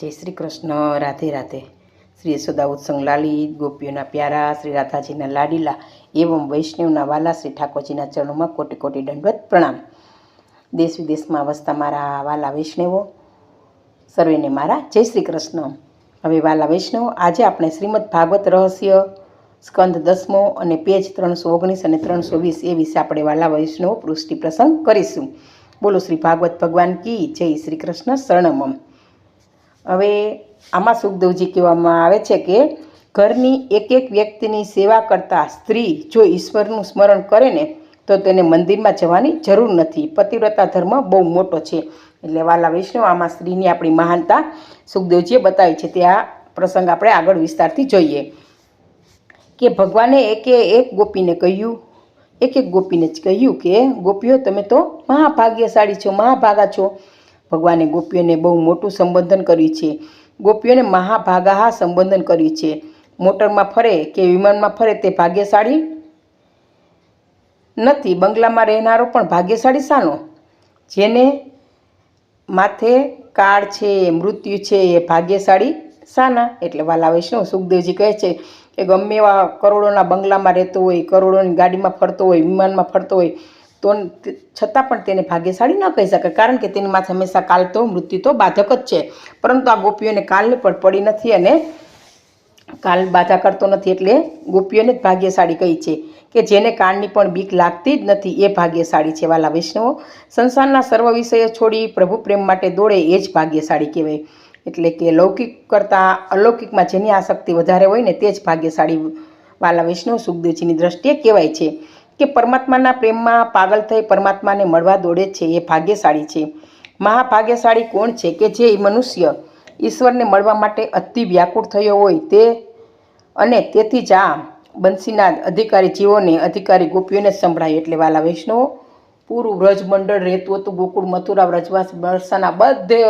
જય શ્રી કૃષ્ણ. રાધે રાધે. શ્રી યશોદા ઉત્સંગ લાલિત ગોપીઓના પ્યારા, શ્રી રાધાજીના લાડીલા એવમ વૈષ્ણવના વાલા, શ્રી ઠાકોરજીના ચરણોમાં કોટી કોટી દંડવત પ્રણામ. દેશ વિદેશમાં વસતા મારા વાલા વૈષ્ણવો, સર્વેને મારા જય શ્રી કૃષ્ણ. હવે વાલા વૈષ્ણવ, આજે આપણે શ્રીમદ ભાગવત રહસ્ય, સ્કંદ દસમો અને પેજ ત્રણસો ઓગણીસ અને ત્રણસો વીસ એ વિશે આપણે વાલા વૈષ્ણવ પૃષ્ટિ પ્રસંગ કરીશું. બોલો શ્રી ભાગવત ભગવાન કી જય શ્રી કૃષ્ણ શરણમમ. હવે આમાં સુખદેવજી કહેવામાં આવે છે કે ઘરની એક એક વ્યક્તિની સેવા કરતા સ્ત્રી જો ઈશ્વરનું સ્મરણ કરે ને, તો તેને મંદિરમાં જવાની જરૂર નથી. પતિવ્રતા ધર્મ બહુ મોટો છે. એટલે વાલા વૈષ્ણવ, આમાં સ્ત્રીની આપણી મહાનતા સુખદેવજીએ બતાવી છે. તે આ પ્રસંગ આપણે આગળ વિસ્તારથી જોઈએ. કે ભગવાને એકે એક ગોપીને કહ્યું એક એક ગોપીને જ કહ્યું કે, ગોપીઓ, તમે તો મહાભાગ્યશાળી છો, મહાભાગા છો. ભગવાને ગોપીઓને બહુ મોટું સંબોધન કર્યું છે. ગોપીઓને મહાભાગાહા સંબોધન કર્યું છે. મોટરમાં ફરે કે વિમાનમાં ફરે તે ભાગ્યશાળી? નથી, બંગલામાં રહેનારો પણ ભાગ્યશાળી શાનો? જેને માથે કાળ છે, મૃત્યુ છે, એ ભાગ્યશાળી શાના? એટલે વાલા વૈષ્ણવ સુખદેવજી કહે છે કે ગમે એવા કરોડોના બંગલામાં રહેતો હોય, કરોડોની ગાડીમાં ફરતો હોય, વિમાનમાં ફરતો હોય તો છતાં પણ તેને ભાગ્યશાળી ન કહી શકાય, કારણ કે તેની માથે હંમેશા કાલ તો મૃત્યુ તો બાધક જ છે. પરંતુ આ ગોપીઓને કાલની પણ પડી નથી અને કાલ બાધા કરતો નથી એટલે ગોપીઓને જ ભાગ્યશાળી કહી છે કે જેને કાળની પણ બીક લાગતી જ નથી, એ ભાગ્યશાળી છે. વાલા વૈષ્ણવો, સંસારના સર્વ વિષયો છોડી પ્રભુ પ્રેમ માટે દોડે, એ જ ભાગ્યશાળી કહેવાય. એટલે કે લૌકિક કરતાં અલૌકિકમાં જેની આસક્તિ વધારે હોય ને, તે જ ભાગ્યશાળી વાલા વૈષ્ણવ સુખદેવજીની દ્રષ્ટિએ કહેવાય છે. કે પરમાત્માના પ્રેમમાં પાગલ થઈ પરમાત્માને મળવા દોડે છે એ ભાગ્યશાળી છે. મહાભાગ્યશાળી કોણ છે કે જે મનુષ્ય ઈશ્વરને મળવા માટે અતિ વ્યાકુળ થયો હોય તે અને તેથી જ આ બંસીના અધિકારી જીવોને અધિકારી ગોપીઓને સંભળાય એટલે વાલા વૈષ્ણવો, પૂરું વ્રજમંડળ રહેતું હતું, ગોકુળ, મથુરા, વ્રજવાસ, બરસાના બધે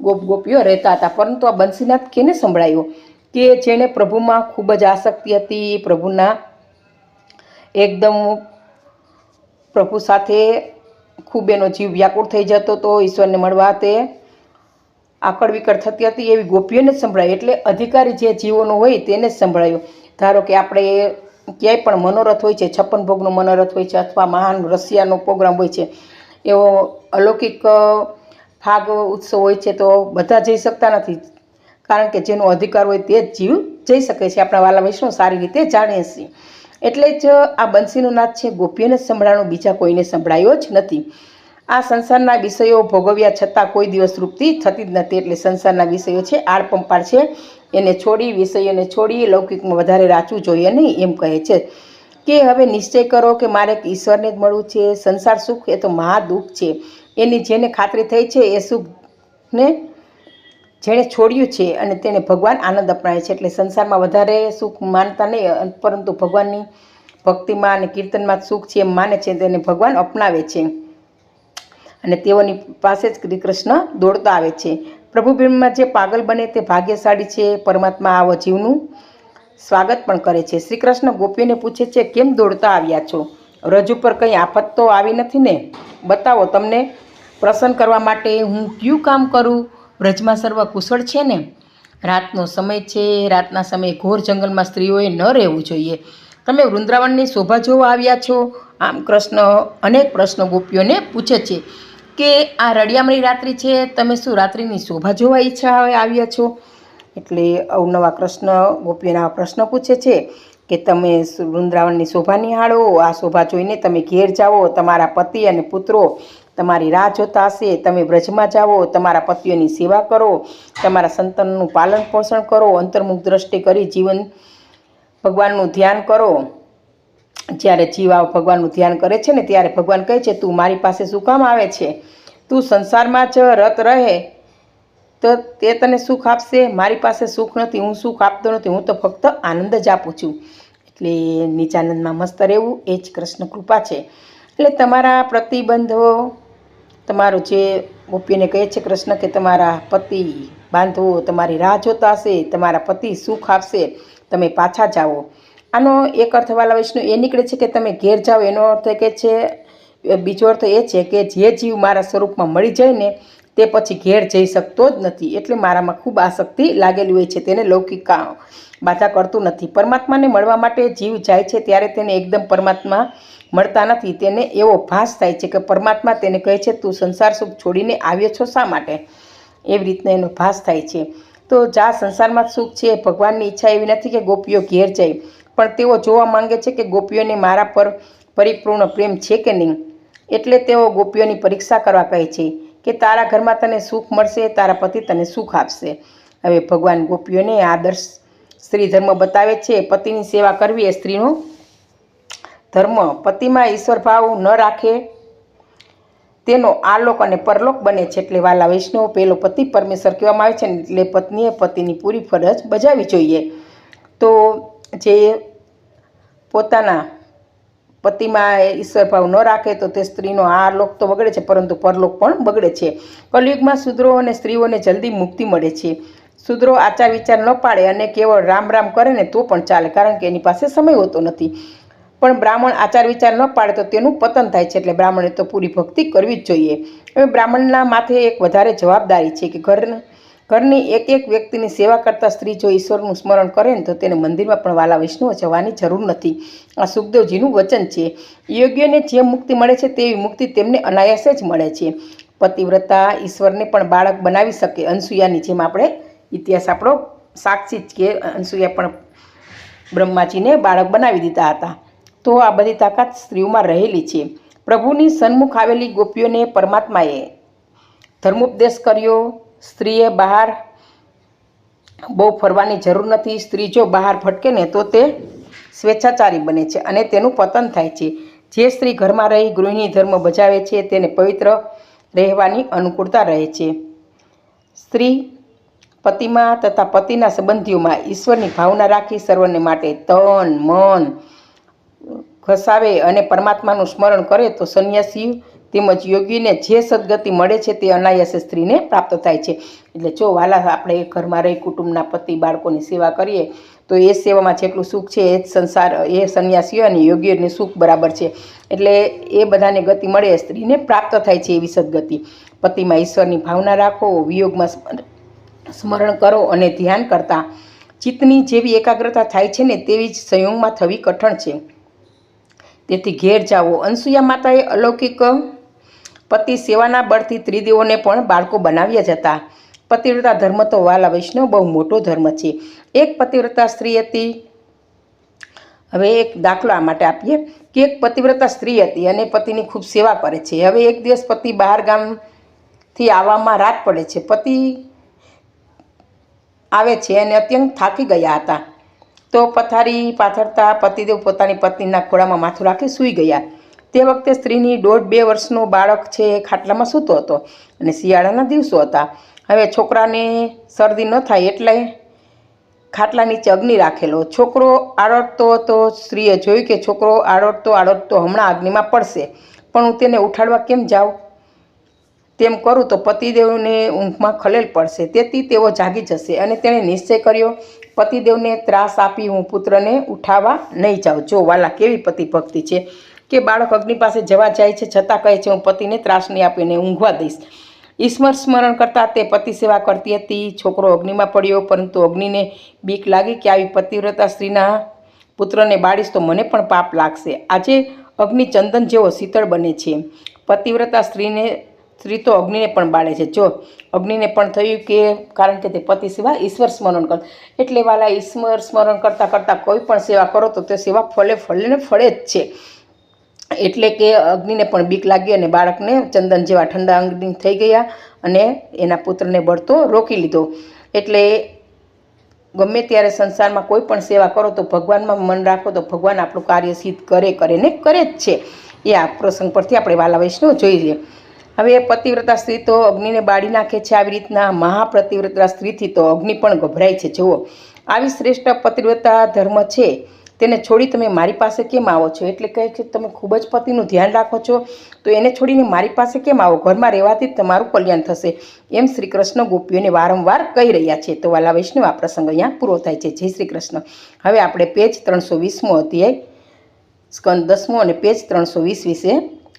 ગોપ ગોપીઓ રહેતા હતા. પરંતુ આ બંસીનાથ કેને સંભળાયો? કે જેણે પ્રભુમાં ખૂબ જ આસક્તિ હતી, પ્રભુના એકદમ પ્રભુ સાથે ખૂબ એનો જીવ વ્યાકુળ થઈ જતો હતો ઈશ્વરને મળવા તે આકડ વિકડ થતી હતી એવી ગોપીઓને જ સંભળાય. એટલે અધિકારી જે જીવોનો હોય તેને જ સંભળાયો. ધારો કે આપણે ક્યાંય પણ મનોરથ હોય છે, છપ્પન ભોગનો મનોરથ હોય છે અથવા મહાન રશિયાનો પ્રોગ્રામ હોય છે, એવો અલૌકિક ફાગ ઉત્સવ હોય છે તો બધા જઈ શકતા નથી. કારણ કે જેનો અધિકાર હોય તે જ જીવ જઈ શકે છે. આપણા વાલા વૈષ્ણવ સારી રીતે જાણીએ છીએ. એટલે જ આ બંસીનો નાદ છે ગોપીઓને સંભળાણો બીજા કોઈને સંભળાયો જ નથી. આ સંસારના વિષયો ભોગવ્યા છતાં કોઈ દિવસ તૃપ્તિ થતી જ નથી. એટલે સંસારના વિષયો છે આળપંપાળ છે. એને છોડી, વિષયોને છોડી, લૌકિકમાં વધારે રાચવું જોઈએ નહીં એમ કહે છે. કે હવે નિશ્ચય કરો કે મારે ઈશ્વરને જ મળવું છે. સંસાર સુખ એ તો મહા દુઃખ છે. એની જેને ખાતરી થઈ છે એ સુખને જેણે છોડ્યું છે અને તેને ભગવાન આનંદ અપનાવે છે. એટલે સંસારમાં વધારે સુખ માનતા નહીં પરંતુ ભગવાનની ભક્તિમાં અને કીર્તનમાં સુખ છે એમ માને છે તેને ભગવાન અપનાવે છે. અને તેઓની પાસે જ શ્રી કૃષ્ણ દોડતા આવે છે. પ્રભુ પ્રેમમાં જે પાગલ બને તે ભાગ્યશાળી છે, પરમાત્મા આવો જીવનું સ્વાગત પણ કરે છે. શ્રી કૃષ્ણ ગોપીઓને પૂછે છે, કેમ દોડતા આવ્યા છો? રજ ઉપર કંઈ આફત તો આવી નથી ને? બતાવો, તમને પ્રસન્ન કરવા માટે હું કયું કામ કરું? વ્રજમાં સર્વ કુશળ છે ને? રાતનો સમય છે, રાતના સમયે ઘોર જંગલમાં સ્ત્રીઓએ ન રહેવું જોઈએ. તમે વૃંદાવનની શોભા જોવા આવ્યા છો? આમ કૃષ્ણ અનેક પ્રશ્નો ગોપીઓને પૂછે છે કે આ રળિયામણી રાત્રિ છે, તમે શું રાત્રિની શોભા જોવા ઈચ્છા આવ્યા છો? એટલે અવનવા કૃષ્ણ ગોપીઓના પ્રશ્ન પૂછે છે કે તમે વૃંદાવનની શોભા નિહાળો, આ શોભા જોઈને તમે ઘેર જાઓ, તમારા પતિ અને પુત્રો તમારી રાહ જોતા હશે, તમે વ્રજમાં જાઓ, તમારા પતિઓની સેવા કરો, તમારા સંતાનનું પાલન પોષણ કરો, અંતર્મુખ દ્રષ્ટિ કરી જીવન ભગવાનનું ધ્યાન કરો. જ્યારે જીવ આ ભગવાનનું ધ્યાન કરે છે ને, ત્યારે ભગવાન કહે છે, તું મારી પાસે શું કામ આવે છે? તું સંસારમાં જ રત રહે, તો તે તને સુખ આપશે? મારી પાસે સુખ નથી, હું સુખ આપતો નથી, હું તો ફક્ત આનંદ જ આપું છું. એટલે નીચાનંદમાં મસ્ત રહેવું, એ જ કૃષ્ણ કૃપા છે. એટલે તમારા પ્રતિબંધો તમારું જે ગોપીને કહે છે કૃષ્ણ કે તમારા પતિ બાંધવો, તમારી રાહ જોતા હશે, તમારા પતિ સુખ આપશે, તમે પાછા જાઓ. આનો એક અર્થવાલા વૈષ્ણવ એ નીકળે છે કે તમે ઘેર જાઓ. એનો અર્થ કે છે બીજો અર્થ એ છે કે જે જીવ મારા સ્વરૂપમાં મળી જાય ને તે પછી ઘેર જઈ શકતો જ નથી. એટલે મારામાં ખૂબ આસક્તિ લાગેલી હોય છે તેને લૌકિક બાધા કરતું નથી. પરમાત્માને મળવા માટે જીવ જાય છે ત્યારે તેને એકદમ પરમાત્મા મળતા નથી. તેને એવો ભાસ થાય છે કે પરમાત્મા તેને કહે છે, તું સંસાર સુખ છોડીને આવ્યો છો શા માટે? એવી રીતના એનો ભાસ થાય છે. તો જા, સંસારમાં સુખ છે, ભગવાનની ઈચ્છા એવી નથી કે ગોપીઓ ઘેર જાય. પણ તેઓ જોવા માંગે છે કે ગોપીઓને મારા પર પરિપૂર્ણ પ્રેમ છે કે નહીં? એટલે તેઓ ગોપીઓની પરીક્ષા કરવા કહે છે કે, તારા ઘરમાં તને સુખ મળશે, તારા પતિ તને સુખ આપશે. હવે ભગવાન ગોપીઓને આદર્શ સ્ત્રી ધર્મ બતાવે છે, પતિની સેવા કરવી એ સ્ત્રીનો ધર્મ. પતિમાં ઈશ્વર ભાવ ન રાખે, તેનો આલોક અને પરલોક બને છે એટલે વાલા વૈષ્ણવ, પેલો પતિ પરમેશ્વર કહેવામાં આવે છે એટલે પત્નીએ પતિની પૂરી ફરજ બજાવી જોઈએ. તો જે પોતાના પતિમાં ઈશ્વર ભાવ ન રાખે તો તે સ્ત્રીનો આ લોક તો બગડે છે, પરંતુ પરલોક પણ બગડે છે. કલયુગમાં શુદ્રો અને સ્ત્રીઓને જલ્દી મુક્તિ મળે છે. શૂદ્રો આચાર વિચાર ન પાડે અને કેવળ રામ રામ કરે ને તો પણ ચાલે, કારણ કે એની પાસે સમય હોતો નથી. પણ બ્રાહ્મણ આચાર વિચાર ન પાડે તો તેનું પતન થાય છે, એટલે બ્રાહ્મણે તો પૂરી ભક્તિ કરવી જ જોઈએ. હવે બ્રાહ્મણના માથે એક વધારે જવાબદારી છે કે ઘર ઘરની એક એક વ્યક્તિની સેવા કરતા સ્ત્રી જો ઈશ્વરનું સ્મરણ કરે ને તો તેને મંદિરમાં પણ વાલા વિષ્ણુ જવાની જરૂર નથી. આ સુખદેવજીનું વચન છે. યોગ્યને જે મુક્તિ મળે છે તેવી મુક્તિ તેમને અનાયાસે જ મળે છે. પતિવ્રતા ઈશ્વરને પણ બાળક બનાવી શકે અનસુયાની જેમ આપણે ઇતિહાસ આપણો સાક્ષી જ કે અનસુયા પણ બ્રહ્માજીને બાળક બનાવી દીધા હતા. તો આ બધી તાકાત સ્ત્રીઓમાં રહેલી છે. પ્રભુની સન્મુખ આવેલી ગોપીઓને પરમાત્માએ ધર્મોપદેશ કર્યો. સ્ત્રીએ બહાર બહુ ફરવાની જરૂર નથી. સ્ત્રી જો બહાર ભટકે ને તો તે સ્વેચ્છાચારી બને છે અને તેનું પતન થાય છે. જે સ્ત્રી ઘરમાં રહી ગૃહિણી ધર્મ બજાવે છે તેને પવિત્ર રહેવાની અનુકૂળતા રહે છે. સ્ત્રી પતિમાં તથા પતિના સંબંધીઓમાં ઈશ્વરની ભાવના રાખી સર્વને માટે તન, મન ઘસાવે અને પરમાત્માનું સ્મરણ કરે તો સંન્યાસી તેમજ યોગીને જે સદગતિ મળે છે તે અનાયાસે સ્ત્રીને પ્રાપ્ત થાય છે. એટલે જો વાલા આપણે ઘરમાં રહી કુટુંબના પતિ, બાળકોની સેવા કરીએ, તો એ સેવામાં જેટલું સુખ છે એ જ સંસાર, એ સંન્યાસીઓ અને યોગીઓને સુખ બરાબર છે. એટલે એ બધાને ગતિ મળે સ્ત્રીને પ્રાપ્ત થાય છે એવી સદગતિ. પતિમાં ઈશ્વરની ભાવના રાખો, વિયોગમાં સ્મરણ- કરો અને ધ્યાન કરતા. ચિત્તની જેવી એકાગ્રતા થાય છે ને તેવી જ સંયોગમાં થવી કઠણ છે. તેથી ઘેર જાઓ. અનસુયા માતાએ અલૌકિક પતિ સેવાના બળથી ત્રિદેવોને પણ બાળકો બનાવ્યા જ હતા પતિવ્રતા ધર્મ તો વાલા વૈષ્ણવ બહુ મોટો ધર્મ છે. એક પતિવ્રતા સ્ત્રી હતી. હવે એક દાખલો આ માટે આપીએ કે એક પતિવ્રતા સ્ત્રી હતી અને પતિની ખૂબ સેવા કરે છે. હવે એક દિવસ પતિ બહાર ગામથી આવવામાં રાત પડે છે. પતિ આવે છે અને અત્યંત થાકી ગયા હતા. તો પથારી પાથરતા પતિદેવ પોતાની પત્નીના ખોળામાં માથું રાખી સૂઈ ગયા. તે વખતે સ્ત્રીની દોઢ બે વર્ષનો બાળક છે એ ખાટલામાં સૂતો હતો અને શિયાળાના દિવસો હતા. હવે છોકરાને શરદી ન થાય એટલે ખાટલા નીચે અગ્નિ રાખેલો. છોકરો આડોટતો હતો, સ્ત્રીએ જોયું કે છોકરો આડોટતો આડોટતો હમણાં અગ્નિમાં પડશે. પણ હું તેને ઉઠાડવા કેમ જાઉં? તેમ કરું તો પતિદેવને ઊંઘમાં ખલેલ પડશે. તેથી તેઓ જાગી જશે અને તેણે નિશ્ચય કર્યો, પતિદેવને ત્રાસ આપી હું પુત્રને ઉઠાવવા નહીં જાઉં. જો વાલા કેવી પતિ ભક્તિ છે કે બાળક અગ્નિ પાસે જવા જાય છે, છતાં કહે છે, હું પતિને ત્રાસ નહીં આપીને ઊંઘવા દઈશ. ઈશ્વર સ્મરણ કરતાં તે પતિ સેવા કરતી હતી. છોકરો અગ્નિમાં પડ્યો, પરંતુ અગ્નિને બીક લાગી કે આવી પતિવ્રતા સ્ત્રીના પુત્રને બાળીશ તો મને પણ પાપ લાગશે. આજે અગ્નિ ચંદન જેવો શીતળ બને છે. પતિવ્રતા સ્ત્રીને સ્ત્રી તો અગ્નિને પણ બાળે છે. જો અગ્નિને પણ થયું કે કારણ કે તે પતિ સિવાય ઈશ્વર સ્મરણ કર, એટલે વાલા ઈશ્વર સ્મરણ કરતાં કરતાં કોઈ પણ સેવા કરો તો તે સેવા ફલે ફળેને ફળે જ છે. એટલે કે અગ્નિને પણ બીક લાગી અને બાળકને ચંદન જેવા ઠંડા અગ્નિ થઈ ગયા અને એના પુત્રને બળતો રોકી લીધો. એટલે ગમે ત્યારે સંસારમાં કોઈ પણ સેવા કરો તો ભગવાનમાં મન રાખો તો ભગવાન આપણું કાર્ય સિદ્ધ કરે કરે ને કરે જ છે. એ આ પ્રસંગ પરથી આપણે વાલા વૈષ્ણવ જોઈએ. હવે એ પતિવ્રતા સ્ત્રી તો અગ્નિને બાળી નાખે છે. આવી રીતના મહાપ્રતિવ્રતા સ્ત્રીથી તો અગ્નિ પણ ગભરાય છે. જુઓ, આવી શ્રેષ્ઠ પતિવ્રતા ધર્મ છે. તેને છોડી તમે મારી પાસે કેમ આવો છો? એટલે કહે છે, તમે ખૂબ જ પતિનું ધ્યાન રાખો છો. તો એને છોડીને મારી પાસે કેમ આવો? ઘરમાં રહેવાથી તમારું કલ્યાણ થશે. એમ શ્રી કૃષ્ણ ગોપીઓને વારંવાર કહી રહ્યા છે. તો વાલા વૈષ્ણવ, આ પ્રસંગ અહીંયા પૂરો થાય છે. જય શ્રી કૃષ્ણ હવે આપણે પેજ ત્રણસો વીસમો અધ્યાય, સ્કંદ દસમો અને પેજ ત્રણસો વીસ વિશે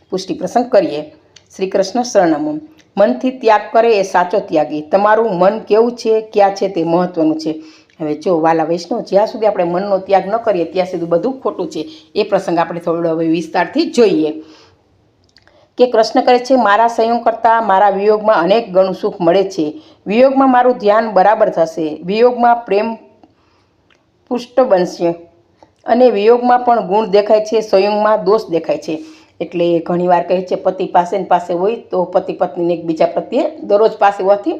પુષ્ટિ પ્રસંગ કરીએ. શ્રી કૃષ્ણ શરણમ. મનથી ત્યાગ કરે એ સાચો ત્યાગી. તમારું મન કેવું છે, ક્યાં છે તે મહત્વનું છે. હવે જો વાલા વૈષ્ણવ જ્યાં સુધી આપણે મનનો ત્યાગ ન કરીએ, ત્યાં સુધી બધું ખોટું છે. એ પ્રસંગ આપણે થોડો હવે વિસ્તારથી જોઈએ. કે કૃષ્ણ કહે છે, મારા સંયોગ કરતાં મારા વિયોગમાં અનેક ગણું સુખ મળે છે. વિયોગમાં મારું ધ્યાન બરાબર થશે. વિયોગમાં પ્રેમ પુષ્ટ બનશે. અને વિયોગમાં પણ ગુણ દેખાય છે, સંયોગમાં દોષ દેખાય છે. એટલે ઘણીવાર કહે છે, પતિ પાસે પાસે હોય તો પતિ પત્નીને એકબીજા પ્રત્યે દરરોજ પાસે હોવાથી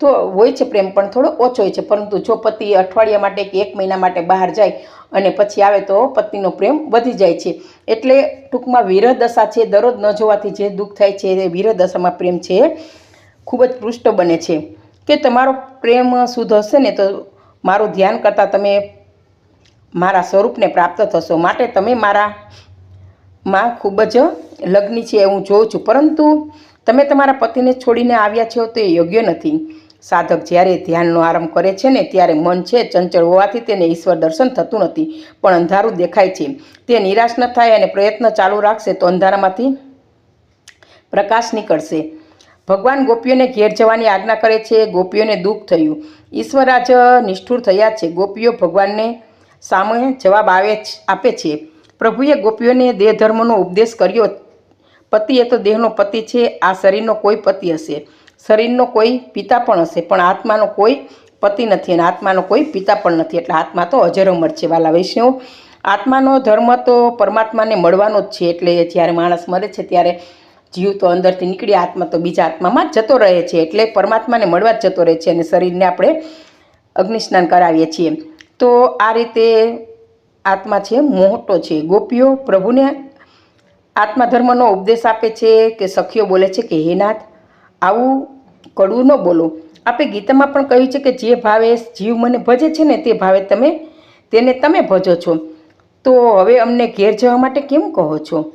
તો હોય છે પ્રેમ, પણ થોડો ઓછો હોય છે. પરંતુ જો પતિ અઠવાડિયા માટે કે એક મહિના માટે બહાર જાય અને પછી આવે તો પત્નીનો પ્રેમ વધી જાય છે. એટલે ટૂંકમાં વિરહ દશા છે, દરરોજ ન જોવાથી જે દુઃખ થાય છે, એ વિરહ દશામાં પ્રેમ છે, ખૂબ જ પૃષ્ઠ બને છે. કે તમારો પ્રેમ શુદ્ધ હશે ને તો મારું ધ્યાન કરતાં તમે મારા સ્વરૂપને પ્રાપ્ત થશો. માટે તમે મારા માં ખૂબ જ લગ્ની છે હું જોઉં છું. પરંતુ તમે તમારા પતિને છોડીને આવ્યા છો તો એ યોગ્ય નથી. સાધક જ્યારે ધ્યાનનો આરંભ કરે છે ને, ત્યારે મન છે ચંચળ હોવાથી તેને ઈશ્વર દર્શન થતું નથી. પણ અંધારું દેખાય છે. તે નિરાશ ન થાય અને પ્રયત્ન ચાલુ રાખશે તો અંધારામાંથી પ્રકાશ નીકળશે. ભગવાન ગોપીઓને ઘેર જવાની આજ્ઞા કરે છે. ગોપીઓને દુઃખ થયું. ઈશ્વર આજ નિષ્ઠુર થયા છે. ગોપીઓ ભગવાનને સામે જવાબ આવે આપે છે. પ્રભુએ ગોપીઓને દેહ ધર્મનો ઉપદેશ કર્યો. પતિ એ તો દેહનો પતિ છે, આ શરીરનો કોઈ પતિ હશે. શરીરનો કોઈ પિતા પણ હશે, પણ આત્માનો કોઈ પતિ નથી અને આત્માનો કોઈ પિતા પણ નથી. એટલે આત્મા તો અજરમર છે, વાલા વૈષ્ણવ. આત્માનો ધર્મ તો પરમાત્માને મળવાનો જ છે, એટલે જ્યારે માણસ મરે છે, ત્યારે જીવ તો અંદરથી નીકળી, આત્મા તો બીજા આત્મામાં જતો રહે છે, એટલે પરમાત્માને મળવા જ જતો રહે છે અને શરીરને આપણે અગ્નિસ્નાન કરાવીએ છીએ. તો આ રીતે આત્મા છે, મોટો છે. ગોપીઓ પ્રભુને આત્મા ધર્મનો ઉપદેશ આપે છે કે સખીઓ બોલે છે કે, હે નાથ, આવું કડવું ન બોલો. આપે ગીતામાં પણ કહ્યું છે કે, જે ભાવે જીવ મને ભજે છે ને તે ભાવે તમે, તેને તમે ભજો છો. તો હવે અમને ઘેર જવા માટે કેમ કહો છો?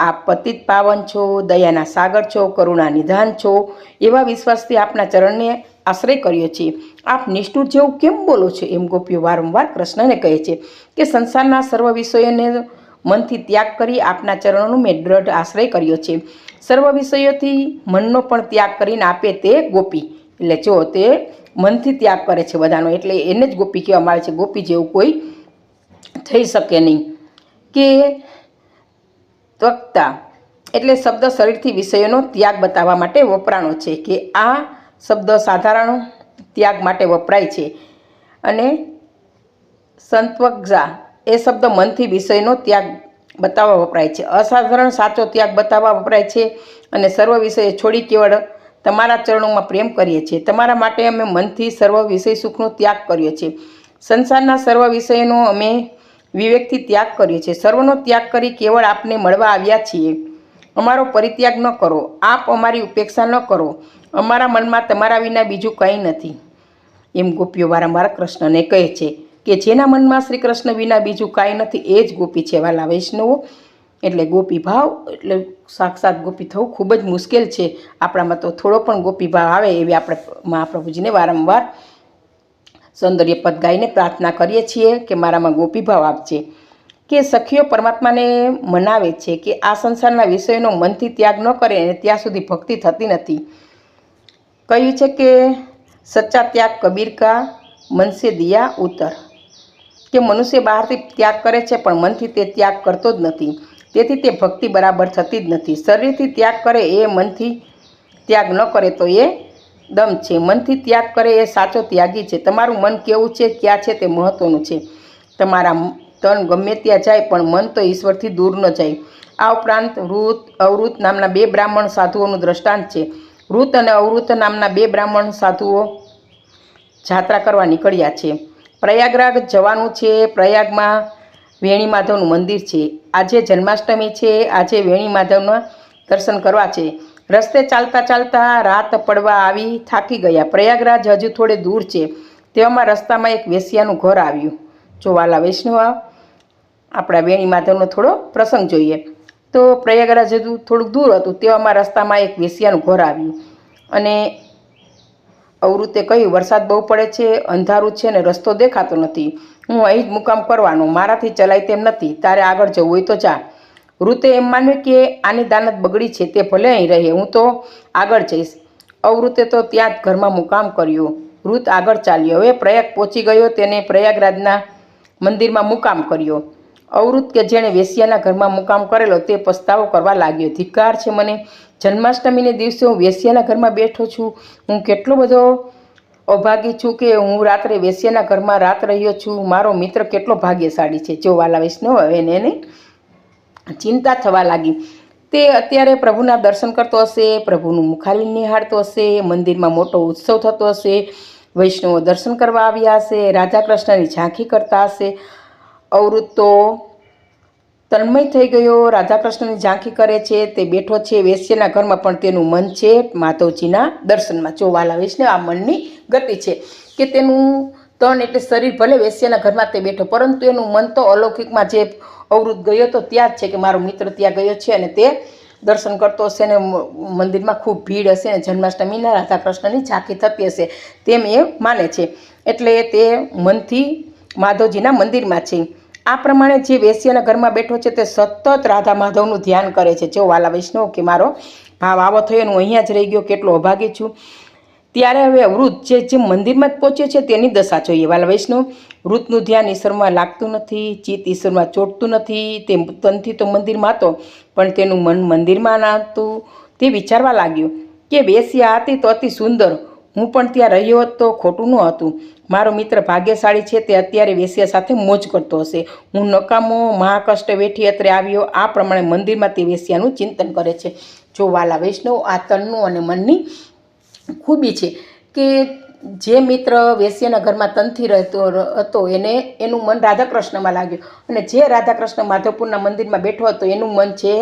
આપ પતિત પાવન છો, દયાના સાગર છો, કરુણા નિધાન છો, એવા વિશ્વાસથી આપના ચરણને આશ્રય કર્યો છે. આપ નિષ્ઠુર જેવું કેમ બોલો છો? એમ ગોપીઓ વારંવાર કૃષ્ણને કહે છે કે સંસારના સર્વ વિષયોને મનથી ત્યાગ કરી આપના ચરણોનો મેં દ્રઢ આશ્રય કર્યો છે. સર્વ વિષયોથી મનનો પણ ત્યાગ કરીને આપે તે ગોપી. એટલે જો તે મનથી ત્યાગ કરે છે બધાનો, એટલે એને જ ગોપી કહેવામાં આવે છે. ગોપી જેવું કોઈ થઈ શકે નહીં. કે ત્વક્તા, એટલે શબ્દ શરીરથી વિષયોનો ત્યાગ બતાવવા માટે વપરાણો છે કે આ શબ્દ સાધારણ ત્યાગ માટે વપરાય છે. અને સંત્વગઝા એ શબ્દ મનથી વિષયનો ત્યાગ બતાવવા વપરાય છે. અસાધારણ સાચો ત્યાગ બતાવવા વપરાય છે અને સર્વ વિષય છોડી કેવળ તમારા ચરણોમાં પ્રેમ કરીએ છીએ. તમારા માટે અમે મનથી સર્વ વિષય સુખનો ત્યાગ કર્યો છે. સંસારના સર્વ વિષયનો અમે વિવેકથી ત્યાગ કર્યો છે. સર્વનો ત્યાગ કરી કેવળ આપને મળવા આવ્યા છીએ. અમારો પરિત્યાગ ન કરો. આપ અમારી ઉપેક્ષા ન કરો. અમારા મનમાં તમારા વિના બીજું કંઈ નથી. એમ ગોપીઓ વારંવાર કૃષ્ણને કહે છે કે જેના મનમાં શ્રી કૃષ્ણ વિના બીજું કાંઈ નથી, એ જ ગોપી છે વાલા વૈષ્ણવો એટલે ગોપી ભાવ, એટલે સાક્ષાત ગોપી થવું ખૂબ જ મુશ્કેલ છે. આપણામાં તો થોડો પણ ગોપી ભાવ આવે એવી આપણે મહાપ્રભુજીને વારંવાર સૌંદર્ય પદ ગાઈને પ્રાર્થના કરીએ છીએ કે મારામાં ગોપી ભાવ આપજે. કે સખીઓ પરમાત્માને મનાવે છે કે આ સંસારના વિષયોનો મનથી ત્યાગ ન કરે અને ત્યાં સુધી ભક્તિ થતી નથી. કહ્યું છે કે સચ્ચા ત્યાગ કબીર કા મનસે દિયા ઉતર. કે મનુષ્ય બહારથી ત્યાગ કરે છે પણ મનથી તે ત્યાગ કરતો જ નથી. તેથી તે ભક્તિ બરાબર થતી જ નથી. શરીરથી ત્યાગ કરે એ મનથી ત્યાગ ન કરે તો એ દમ છે. મનથી ત્યાગ કરે એ સાચો ત્યાગી છે. તમારું મન કેવું છે? ક્યાં છે? તે મહત્ત્વનું છે. તમારા તન ગમે ત્યાં જાય, પણ મન તો ઈશ્વરથી દૂર ન જાય. આ ઉપરાંત વૃત અવૃત નામના બે બ્રાહ્મણ સાધુઓનું દ્રષ્ટાંત છે. વૃત અને અવૃત નામના બે બ્રાહ્મણ સાધુઓ જાત્રા કરવા નીકળ્યા છે. પ્રયાગરાજ જવાનું છે, પ્રયાગમાં વેણી માધવનું મંદિર છે. આજે જન્માષ્ટમી છે, આજે વેણી માધવના દર્શન કરવા છે. રસ્તે ચાલતા ચાલતા રાત પડવા આવી થાકી ગયા. પ્રયાગરાજ હજુ થોડે દૂર છે. તેવામાં રસ્તામાં એક વેશ્યાનું ઘર આવ્યું. જો વાલા વૈષ્ણવ આપણા વેણી માધવનો થોડો પ્રસંગ જોઈએ. તો પ્રયાગરાજ હજુ થોડુંક દૂર હતું તેવામાં રસ્તામાં એક વેશ્યાનું ઘર આવ્યું. અને અવૃતે કહ્યું, વરસાદ બહુ પડે છે, અંધારું છે ને રસ્તો દેખાતો નથી. હું અહીં જ મુકામ કરવાનો, મારાથી ચલાય તેમ નથી. તારે આગળ જવું હોય તો જા. વૃતે એમ માન્યું કે આની દાનત બગડી છે તે ભલે અહીં રહે, હું તો આગળ જઈશ. અવૃતે તો ત્યાં જ ઘરમાં મુકામ કર્યું. વૃત આગળ ચાલ્યો. હવે પ્રયાગ પહોંચી ગયો, તેને પ્રયાગરાજના મંદિરમાં મુકામ કર્યો. અવૃત કે જેણે વેશ્યાના ઘરમાં મુકામ કરેલો તે પસ્તાવો કરવા લાગ્યો. ધિક્કાર છે મને. જન્માષ્ટમીને દિવસે હું વેશ્યાના ઘરમાં બેઠો છું. હું કેટલો બધો અભાગી છું કે હું રાત્રે વેશ્યાના ઘરમાં રાત રહ્યો છું. મારો મિત્ર કેટલો ભાગ્યશાળી છે. જો વાલા વૈષ્ણવ હવે એને ચિંતા થવા લાગી. તે અત્યારે પ્રભુના દર્શન કરતો હશે, પ્રભુનું મુખાલી નિહાળતો હશે, મંદિરમાં મોટો ઉત્સવ થતો હશે. વૈષ્ણવો દર્શન કરવા આવ્યા હશે, રાધા કૃષ્ણની ઝાંખી કરતા હશે. અવૃત તો તન્મય થઈ ગયો. રાધાકૃષ્ણની ઝાંખી કરે છે. તે બેઠો છે વેશ્યના ઘરમાં, પણ તેનું મન છે માધવજીના દર્શનમાં. જોવાલા વૈષ્ણવ, આ મનની ગતિ છે કે તેનું તન એટલે શરીર, ભલે વેશ્યના ઘરમાં તે બેઠો, પરંતુ એનું મન તો અલૌકિકમાં જે અવૃત ગયો તો ત્યાં જ છે કે મારો મિત્ર ત્યાં ગયો છે અને તે દર્શન કરતો હશે ને મંદિરમાં ખૂબ ભીડ હશે ને જન્માષ્ટમીના રાધાકૃષ્ણની ઝાંખી થતી હશે તેમ એ માને છે. એટલે તે મનથી માધવજીના મંદિરમાં છે. આ પ્રમાણે જે વેશ્યાના ઘરમાં બેઠો છે તે સતત રાધા માધવનું ધ્યાન કરે છે. જો વાલા વૈષ્ણવ કે મારો ભાવ આવો થયો હું અહીંયા જ રહી ગયો, કેટલો અભાગી છું. ત્યારે હવે વૃદ્ધ જે જે મંદિરમાં જ પહોંચ્યો છે તેની દશા જોઈએ. વાલા વૈષ્ણવ, વૃદ્ધનું ધ્યાન ઈશ્વરમાં લાગતું નથી, ચિત્ત ઈશ્વરમાં ચોટતું નથી, તે તનથી તો મંદિરમાં હતો, પણ તેનું મન મંદિરમાં ના હતું. તે વિચારવા લાગ્યું કે વેશ્યા હતી તો અતિ સુંદર હું પણ ત્યાં રહ્યો હોત તો ખોટું ન હતું. મારો મિત્ર ભાગ્યશાળી છે તે અત્યારે વેશ્યા સાથે મોજ કરતો હશે. હું નકામો મહાકષ્ટ વેઠી અત્રે આવ્યો. આ પ્રમાણે મંદિરમાં તે વેશ્યાનું ચિંતન કરે છે. જો વાલા વૈષ્ણવ આ તનનું અને મનની ખૂબી છે કે જે મિત્ર વેશ્યાના ઘરમાં તનથી રહેતો હતો, એને, એનું મન રાધાકૃષ્ણમાં લાગ્યું. અને જે રાધાકૃષ્ણ માધવપુરના મંદિરમાં બેઠો હતો, એનું મન છે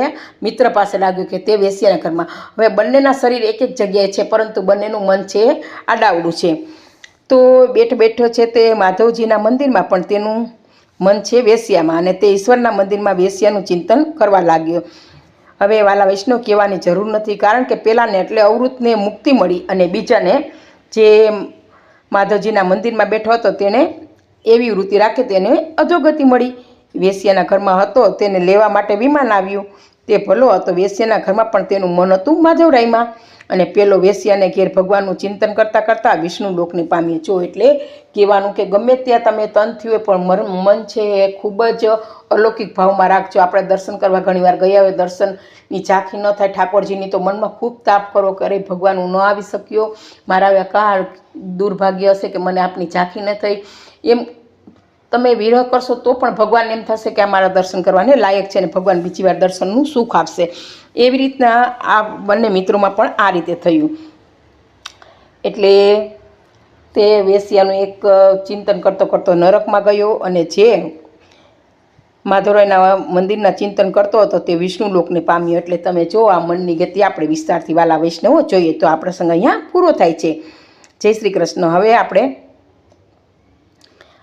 મિત્ર પાસે લાગ્યું કે તે વેશ્યાના ઘરમાં. હવે બંનેના શરીર એક એક જગ્યાએ છે, પરંતુ બંનેનું મન છે આડાવડું છે. તો બેઠ બેઠો છે તે માધવજીના મંદિરમાં, પણ તેનું મન છે વેશ્યામાં અને તે ઈશ્વરના મંદિરમાં વેશ્યાનું ચિંતન કરવા લાગ્યો. હવે વાલા વૈષ્ણવ કહેવાની જરૂર નથી, કારણ કે પહેલાંને એટલે અવૃતને મુક્તિ મળી અને બીજાને જે માધવજીના મંદિરમાં બેઠો હતો તેને એવી વૃત્તિ રાખે તેને અધોગતિ મળી. વેશ્યાના ઘરમાં હતો, તેને લેવા માટે વિમાન આવ્યું. તે ભલો હતો. વેશ્યાના ઘરમાં પણ તેનું મન હતું માધવરાયમાં. અને પેલો વેશ્યાને ઘેર ભગવાનનું ચિંતન કરતાં કરતાં વિષ્ણુ લોકને પામીએ. છો એટલે કહેવાનું કે ગમે ત્યાં તમે તન થયું પણ મન છે એ ખૂબ જ અલૌકિક ભાવમાં રાખજો. આપણે દર્શન કરવા ઘણીવાર ગયા હોય, દર્શનની ઝાંખી ન થાય, ઠાકોરજીની તો મનમાં ખૂબ તાપ કરો કે અરે ભગવાન હું ન આવી શક્યો. મારા કાર દુર્ભાગ્ય હશે કે મને આપની ઝાંખી ન થઈ. એમ તમે વિરહ કરશો તો પણ ભગવાન એમ થશે કે આ મારા દર્શન કરવાને લાયક છે અને ભગવાન બીજી વાર દર્શનનું સુખ આપશે. એવી રીતના આ બંને મિત્રોમાં પણ આ રીતે થયું. એટલે તે વેશ્યાનું એક ચિંતન કરતો કરતો નરકમાં ગયો અને જે માધવરાયના મંદિરના ચિંતન કરતો હતો તે વિષ્ણુ લોકને પામ્યો. એટલે તમે જો આ મનની ગતિ આપણે વિસ્તારથી વાલા વૈષ્ણવો જોઈએ તો આ પ્રસંગ અહીંયા પૂરો થાય છે. જય શ્રી કૃષ્ણ. હવે આપણે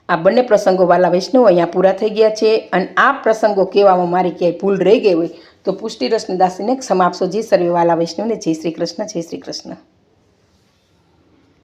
આ બંને પ્રસંગો વાલા વૈષ્ણવો અહીંયા પૂરા થઈ ગયા છે અને આ પ્રસંગો કહેવામાં મારી ક્યાંય ભૂલ રહી ગઈ હોય તો પુષ્ટિ રસની દાસીને ક્ષમા આપશો. જી સર્વે વાલા વૈષ્ણવને જય શ્રી કૃષ્ણ, જય શ્રી કૃષ્ણ.